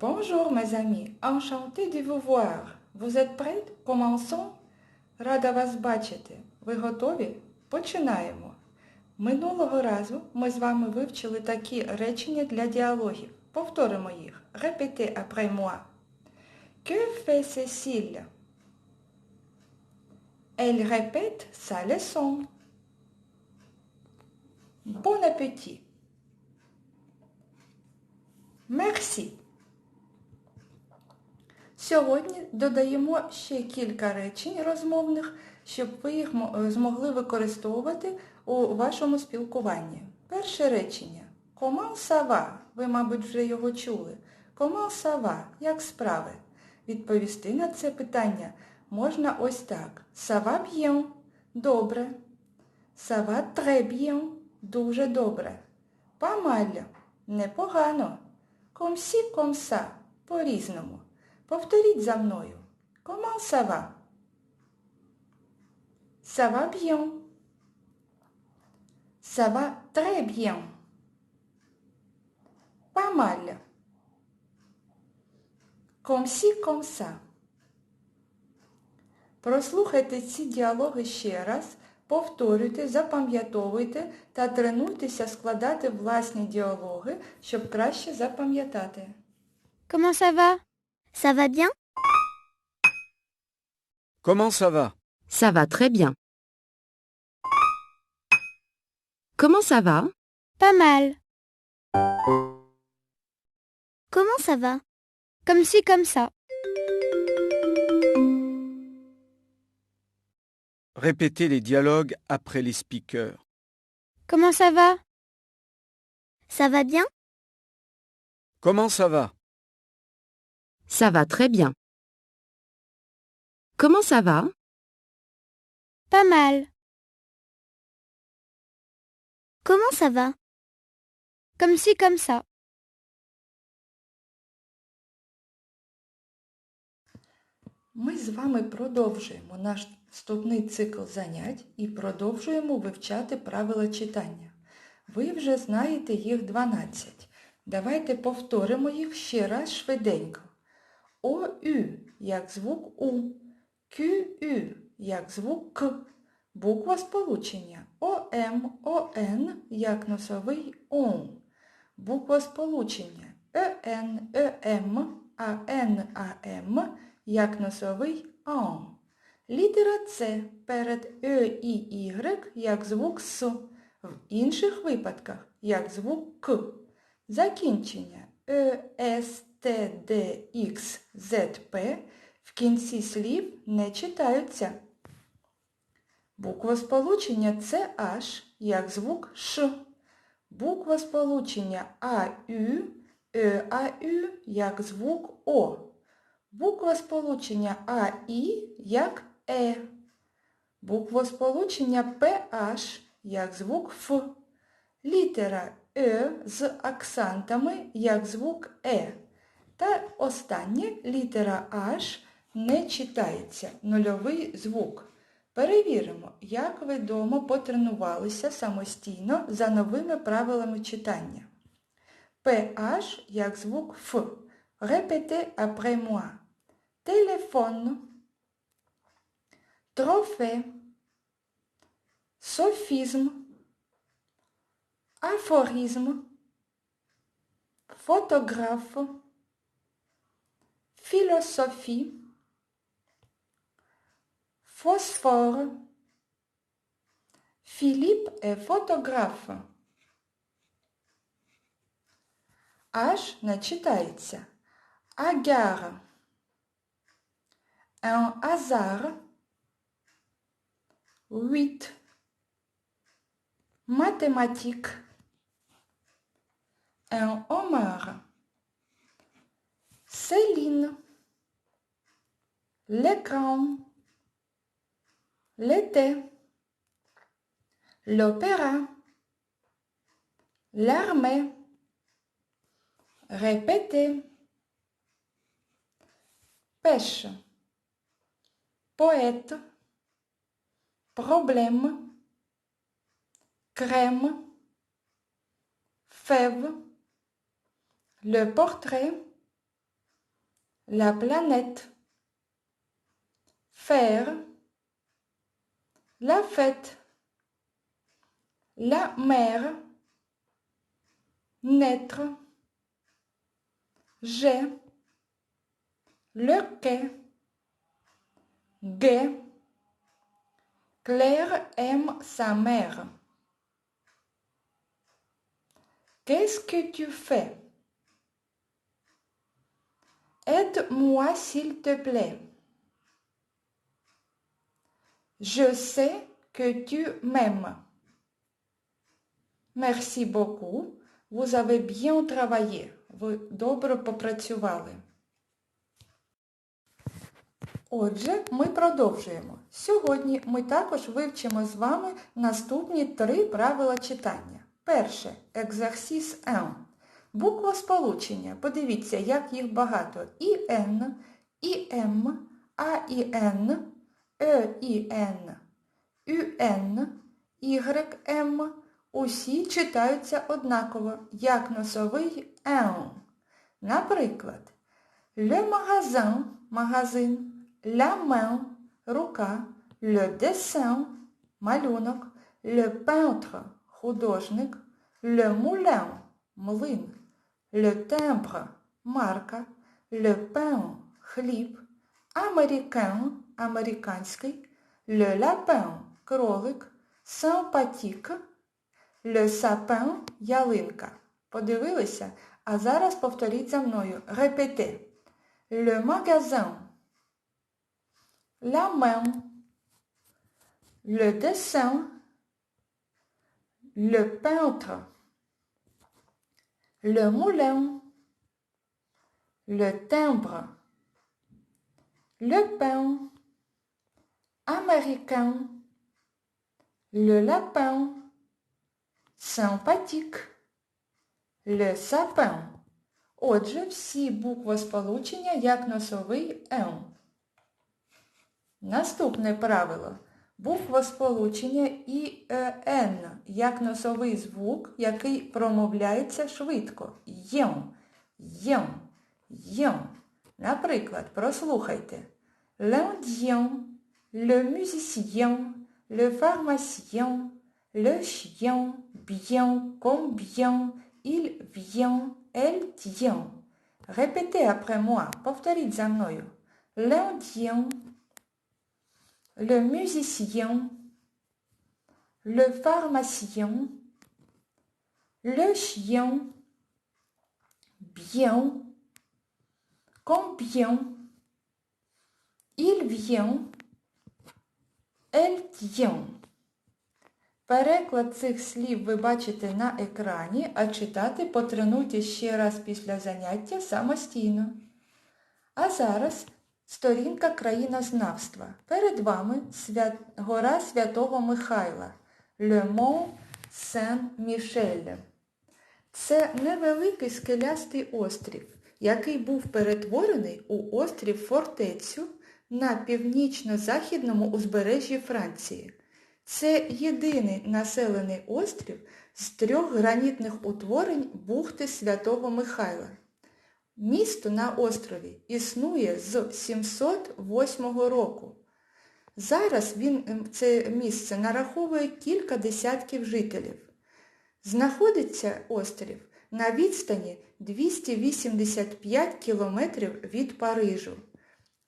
Bonjour mes amis, enchanté de vous voir. Vous êtes prêts? Commençons? Рада вас бачити. Ви готові? Починаємо. Минулого разу ми з вами вивчили такі речення для діалогів. Повторимо їх. Répétez après moi. Que fait Cécile? Elle répète sa leçon. Bon appétit. Merci. Сьогодні додаємо ще кілька речень розмовних, щоб ви їх змогли використовувати у вашому спілкуванні. Перше речення. Ça va? Ви, мабуть, вже його чули. Ça va? Як справи? Відповісти на це питання можна ось так. Va bien. Добре. Très bien. Дуже добре. Mal. Непогано. Comme ça. По-різному. Повторіть за мною. Comment ça va? Ça va bien. Ça va très bien. Pas mal. Comme si, comme ça. Прослухайте ці діалоги ще раз, повторюйте, запам'ятовуйте та тренуйтеся складати власні діалоги, щоб краще запам'ятати. Comment ça va Ça va bien? Comment ça va? Ça va très bien. Comment ça va? Pas mal. Comment ça va? Comme si, comme ça. Répétez les dialogues après les speakers. Comment ça va? Ça va bien? Comment ça va? Ça va très bien. Comment ça va Pas mal. Comment ça va Comme si, comme ça. Ми з вами продовжуємо наш вступний цикл занять і продовжуємо вивчати правила читання. Ви вже знаєте їх 12. Давайте повторимо їх ще раз швиденько. ОЮ як звук У, КЮ як звук К, буква сполучення. ОМ, ОН як носовий ОН, буква сполучення. ЕН, ЕМ, АН, АМ як носовий АМ. Літера С перед Е і Y як звук С, в інших випадках як звук К. Закінчення. Е, С, П в кінці слів не читаються. Буква сполучення CH як звук Ш. Буква сполучення АЮ, ЕАЮ як звук О. Буква сполучення АІ як Е. Буква сполучення PH як звук Ф. Літера Е з акцентами як звук Е. Та останнє літера H не читається, нульовий звук. Перевіримо, як ви вдома потренувалися самостійно за новими правилами читання. PH як звук Ф. Répétez après moi. Téléphone. Trophée. Sophisme. Aphorisme. Photographe. Philosophie. Phosphore. Philippe est photographe. H не читається. Agar. Un hasard. Huit. Mathématiques. Un homard. Céline. L'écran. L'été. L'opéra. L'armée. Répétez. Pêche. Poète. Problème. Crème. Fève. Le portrait. La planète. Faire. La fête. La mer. Naître. J'ai. Le quai. Gai. Claire aime sa mère. Qu'est-ce que tu fais? Aide-moi s'il te plaît. Je sais que tu m'aimes. Merci beaucoup. Vous avez bien travaillé. Ви добре попрацювали. Отже, ми продовжуємо. Сьогодні ми також вивчимо з вами наступні три правила читання. Перше екзерсіс Н. Буква сполучення. Подивіться, як їх багато. І Н, і М, А і Н, Е і Н, ЮН, YM. Усі читаються однаково, як носовий Н. Наприклад, Le magasin – магазин, la main – рука, le dessin – малюнок, le peintre – художник, le moulin – млин, le timbre – марка, le pain – хліб, américain – американський, le lapin – кролик, sympathique – le sapin – ялинка. Подивилися? А зараз повторіть за мною. Репете. Le magasin. La main. Le dessin. Le peintre. Le moulin. Le timbre. Le pain. Américain. Le lapin. Sympathique. Le sapin. Отже, всі буквосполучення як носовий М. Наступне правило. Буквосполучення і е, Н як носовий звук, який промовляється швидко. Єм, єм, єм. Наприклад, прослухайте. L'indien, le musicien, le pharmacien, le chien, bien, combien, il vient, elle tient. Répétez après. Повторіть за мною. L'indien, le musicien, le pharmacien, le chien, bien, combien, il vient, elle tient. Переклад цих слів ви бачите на екрані, а читати потренуйте ще раз після заняття самостійно. А зараз сторінка країнознавства. Перед вами свят... гора Святого Михайла Mont Saint-Michel. Це невеликий скелястий острів, який був перетворений у острів Фортецю на північно-західному узбережжі Франції. Це єдиний населений острів з трьох гранітних утворень бухти Святого Михайла. Місто на острові існує з 708 року. Зараз він, це місце нараховує кілька десятків жителів. Знаходиться острів на відстані 285 кілометрів від Парижу.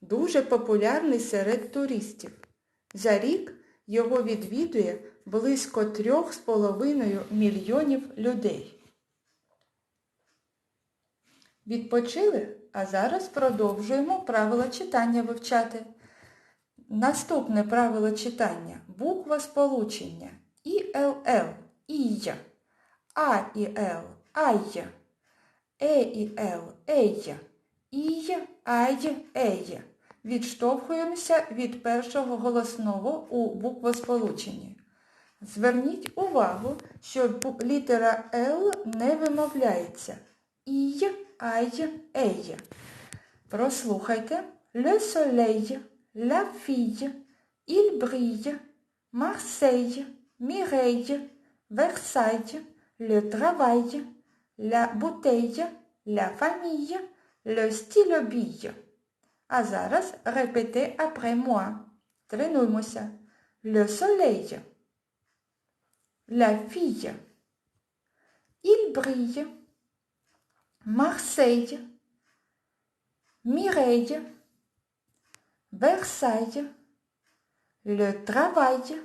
Дуже популярний серед туристів. За рік його відвідує близько 3,5 мільйонів людей. Відпочили? А зараз продовжуємо правила читання вивчати. Наступне правило читання – буква сполучення ІЛЛ – Ія, А і Л – Айя, Е і Л – Ея, Ія, Ай, Ея. Відштовхуємося від першого голосного у буквосполученні. Зверніть увагу, що літера Л не вимовляється. Ій, ай, ей. Прослухайте. Le soleil, la fille, il brille, Marseille, Mireille, Versailles, le travail, la bouteille, la famille, le stylo bille. А зараз répétez après moi. Тренуймося. Le soleil. La fille. Il brille. Mireille. Versailles. Le travail.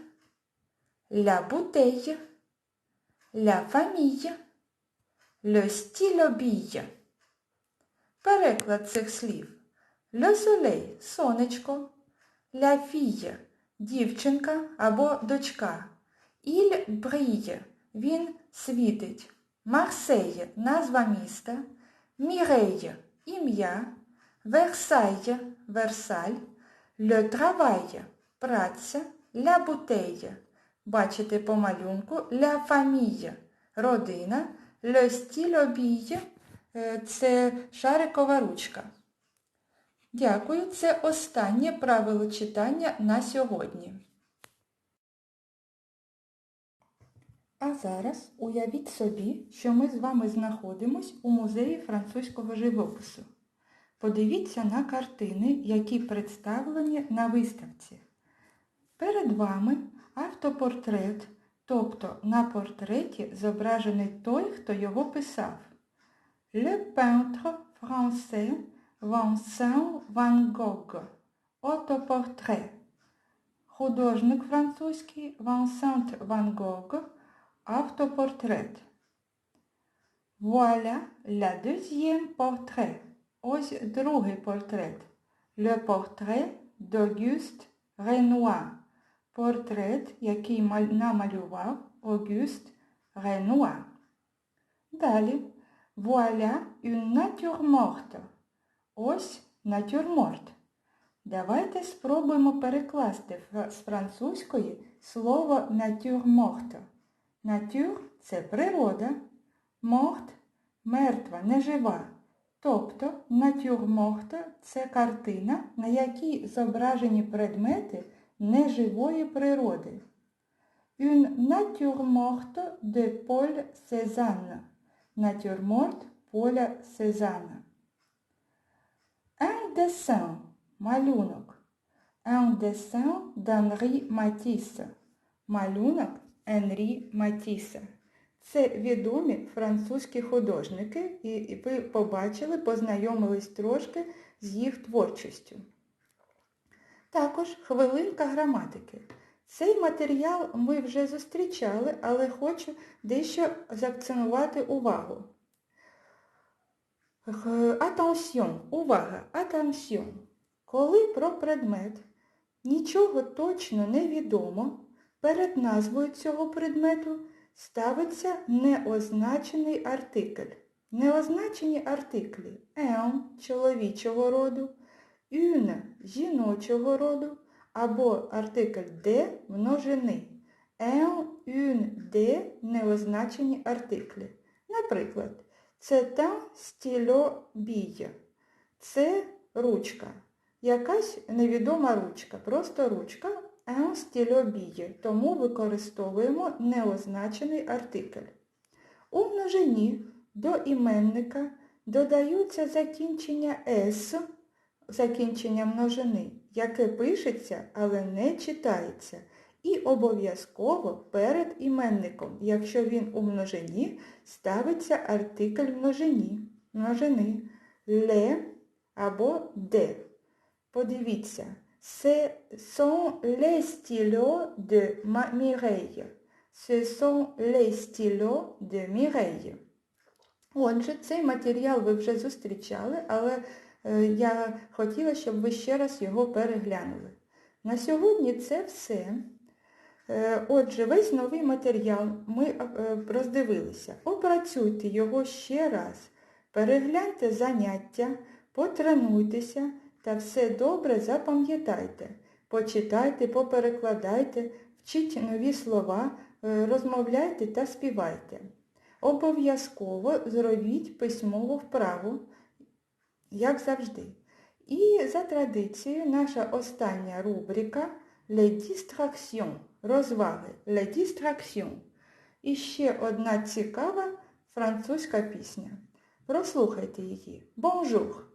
La bouteille. La famille. Le stylo bille. Переклад цих слів. Le soleil – сонечко. La fille – дівчинка або дочка. Brille – він світить. Марсеє – назва міста. Міреє – ім'я. Версайє – Версаль. Le travail – праця. La bouteille – бачите по малюнку. La famille – родина. Le stylo – це шарикова ручка. Дякую, це останнє правило читання на сьогодні. А зараз уявіть собі, що ми з вами знаходимось у музеї французького живопису. Подивіться на картини, які представлені на виставці. Перед вами автопортрет, тобто на портреті зображений той, хто його писав. Le peintre français Vincent Van Gogh. Autoportrait. Художник французький Вансент Ван Гог. Автопортрет. Voilà la deuxième portrait. Ось другий портрет. Le portrait d'Auguste Renoir. Портрет, який намалював Auguste Renoir. Далі. Voilà une nature morte. Ось натюрморт. Давайте спробуємо перекласти з французької слово натюрморт. Натюр – це природа, морт – мертва, нежива. Тобто натюрморт – це картина, на якій зображені предмети неживої природи. Une натюрморт de Paul Cézanne. Натюрморт Поля Сезана. Un dessin – малюнок. Un dessin d'Henri Matisse. Малюнок Енрі Матіса. Це відомі французькі художники, і ви побачили, познайомились трошки з їх творчістю. Також хвилинка граматики. Цей матеріал ми вже зустрічали, але хочу дещо заакцентувати увагу. Attention, увага, attention. Коли про предмет нічого точно не відомо, перед назвою цього предмету ставиться неозначений артикль. Неозначені артиклі un чоловічого роду, une жіночого роду або артикль де множини. Un, une, де неозначені артиклі. Наприклад, c'est un stylo bille. Це ручка. Якась невідома ручка, просто ручка un stylo. Тому використовуємо неозначений артикль. У множині до іменника додаються закінчення «с», закінчення множини, яке пишеться, але не читається, і обов'язково перед іменником, якщо він у множині, ставиться артикль множині, множини ле або де. Подивіться, ce sont les stylos de Ma- Mireille. Ce sont les stylos de Mireille. Отже, цей матеріал ви вже зустрічали, але е, я хотіла, щоб ви ще раз його переглянули. На сьогодні це все. Е, Отже, весь новий матеріал ми е, роздивилися. Опрацюйте його ще раз, перегляньте заняття, потренуйтеся та все добре запам'ятайте. Почитайте, поперекладайте, вчіть нові слова, е, розмовляйте та співайте. Обов'язково зробіть письмову вправу, як завжди. І за традицією наша остання рубрика Les distractions – розваги. Les distractions. І ще одна цікава французька пісня. Прослухайте її. Bonjour!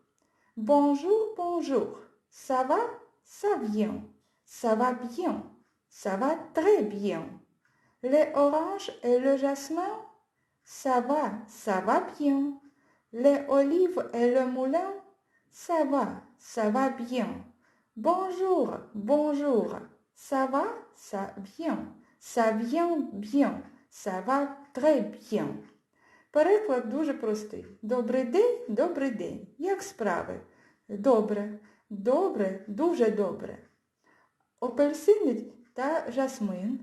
Bonjour, bonjour. Ça va? Ça vient. Ça va bien. Ça va très bien. Les oranges et le jasmin? Ça va, ça va bien. Les olives et le moulin? Ça va, ça va bien. Bonjour, bonjour. Ça va, ça vient. Ça vient bien. Ça va très bien. Переклад дуже простий. Добрий день, добрий день. Як справи? Добре, добре, дуже добре. Апельсини та жасмин.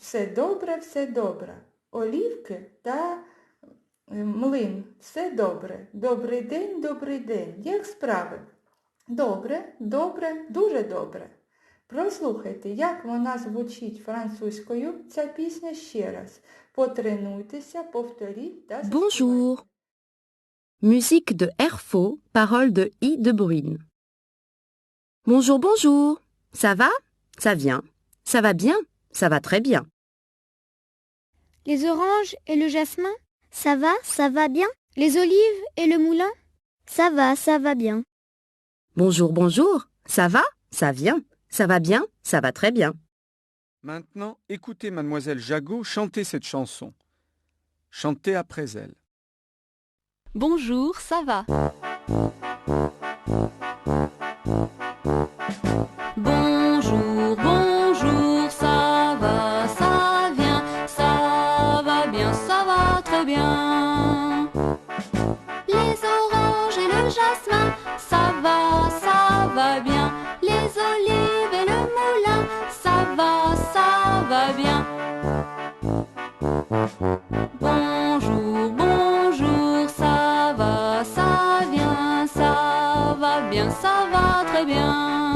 Все добре, все добре. Олівки та е, млин. Все добре. Добрий день, добрий день. Як справи? Добре, добре, дуже добре. Прослухайте, як вона звучить французькою, ця пісня ще раз. Bonjour. Musique de Herfaux, paroles de I de Bruyne. Bonjour, bonjour. Ça va? Ça vient. Ça va bien? Ça va très bien. Les oranges et le jasmin? Ça va? Ça va bien? Les olives et le moulin? Ça va, ça va bien. Bonjour, bonjour. Ça va? Ça vient. Ça va bien? Ça va très bien. Maintenant, écoutez mademoiselle Jagot chanter cette chanson. Chantez après elle. Bonjour, ça va? Bonjour, bonjour, ça va, ça vient, ça va bien, ça va très bien. Bonjour, bonjour, ça va, ça vient, ça va bien, ça va très bien.